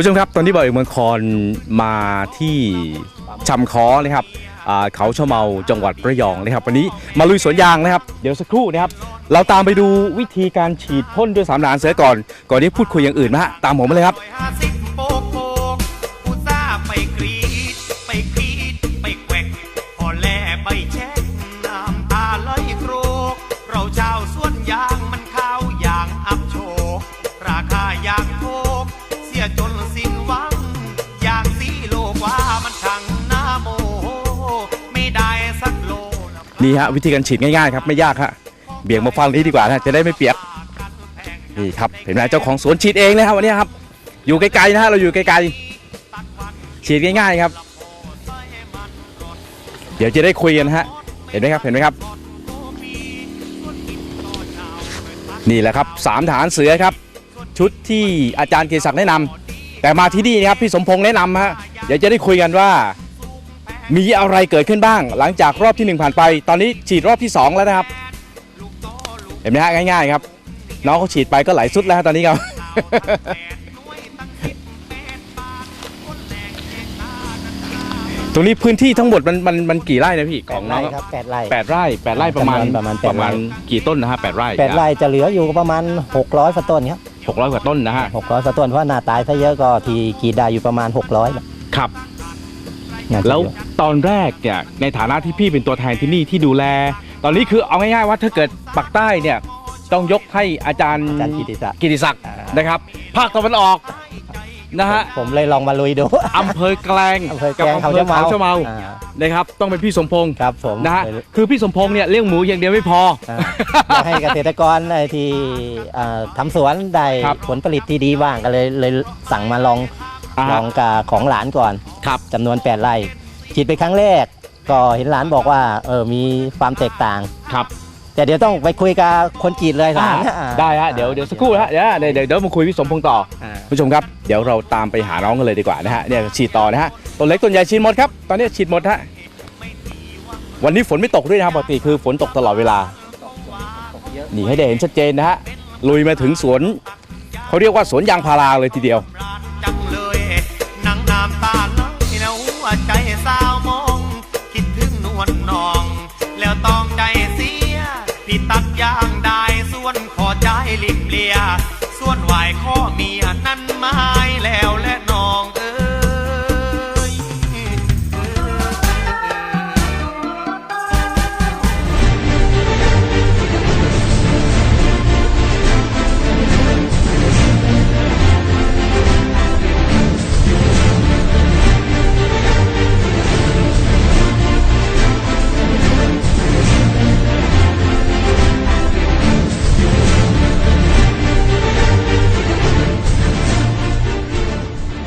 คุณผู้ชมครับตอนนี้บ่อยเมืองคอนมาที่ชำคอนะครับเขาเขาชะเมาจังหวัดระยองนะครับ วันนี้มาลุยสวนยางนะครับ เดี๋ยวสักครู่นะครับ เราตามไปดูวิธีการฉีดพ่นด้วยสามหลานเสือก่อน ก่อนที่พูดคุยอย่างอื่นนะฮะตามผมมาเลยครับ นี่ฮะวิธีการฉีดง่ายๆครับไม่ยากฮะเบี่ยงมาฟังนี้ดีกว่านะจะได้ไม่เปียกนี่ครับเห็นไหมเจ้าของสวนฉีดเองเลยครับวันนี้ครับ อยู่ไกลๆนะฮะเราอยู่ไกลๆฉีดง่ายๆครับ เดี๋ยวจะได้คุยกันฮะเห็นไหมครับเห็นไหมครับ นี่แหละครับสามฐานเสือครับ ชุดที่อาจารย์เกษศักดิ์แนะนำแต่มาที่นี่นะครับพี่สมพงษ์แนะนำฮะเดี๋ยวจะได้คุยกันว่า มีอะไรเกิดขึ้นบ้าง หลังจากรอบที่หนึ่งผ่านไป ตอนนี้ฉีดรอบที่สองแล้วนะครับ เห็นไหมฮะง่ายๆครับ น้องเขาฉีดไปก็ไหลสุดแล้วฮะตอนนี้ครับ ตรงนี้พื้นที่ทั้งหมดมันมันมันกี่ไร่นะพี่แปขอดงน้ไร่องครับแปดไร่แปดไร่แปดไร่ประมาณจำนวนประมาณแปดประมาณไร่กี่ต้นนะฮะแปดไร่แปดไร่จะเหลืออยู่ประมาณ 600ฝักต้นครับหกร้อยกว่าต้นนะฮะ600ฝักต้นเพราะหน้าตายซะเยอะก็ทีกรีดได้อยู่ประมาณ 600น่ะครับ น่าจะแล้วเยอะตอนแรกเนี่ยในฐานะที่พี่เป็นตัวแทนที่นี่ที่ดูแล ตอนนี้คือเอาง่ายๆว่าถ้าเกิดปักใต้เนี่ยต้องยกให้อาจารย์อาจารย์กิติศักดิ์ กิติศักดิ์อ่าน นะครับ ภาคตะวันออกนะฮะผมเลยลองมาลุยดูอำเภอแกลงอำเภอแกกับลงอำเขาเภอจะเมาเขาชะเมาอ่านะครับ ต้องเป็นพี่สมพงศ์ครับผมนะฮะเลยคือพี่สมพงศ์เนี่ยเลี้ยงหมูอย่างเดียวไม่พอ อ่าอยากให้เกษตรกรไอ้ที่อ่าทำสวนได้ครับผลผลิตที่ดีบ้างก็เลยเลยสั่งมาลองอ่า ลองกับของหลานก่อน ครับจำนวน 8ไร่ฉีดไปครั้งแรก ก็เห็นหลานบอกว่าเออมีความแตกต่าง ครับแต่เดี๋ยวต้องไปคุยกับคนกรีดเลยหลานอ่าอ่าได้ฮะเดี๋ยวเดี๋ยวสักครู่นะฮะเดี๋ยวเดี๋ยวเดี๋ยวเดี๋ยวมาคุยพี่สมพงศ์ต่อ อ่าผู้ชมครับเดี๋ยวเราตามไปหาน้องกันเลยดีกว่านะฮะเนี่ยฉีดต่อนะฮะต้นเล็กต้นใหญ่ฉีดหมดครับตอนนี้ฉีดหมดฮะวันนี้ฝนไม่ตกด้วยนะครับปกติคือฝนตกตลอดเวลานี่ให้ได้เห็นชัดเจนนะฮะลุยมาถึงสวนเขาเรียกว่าสวนยางพาราเลยทีเดียวร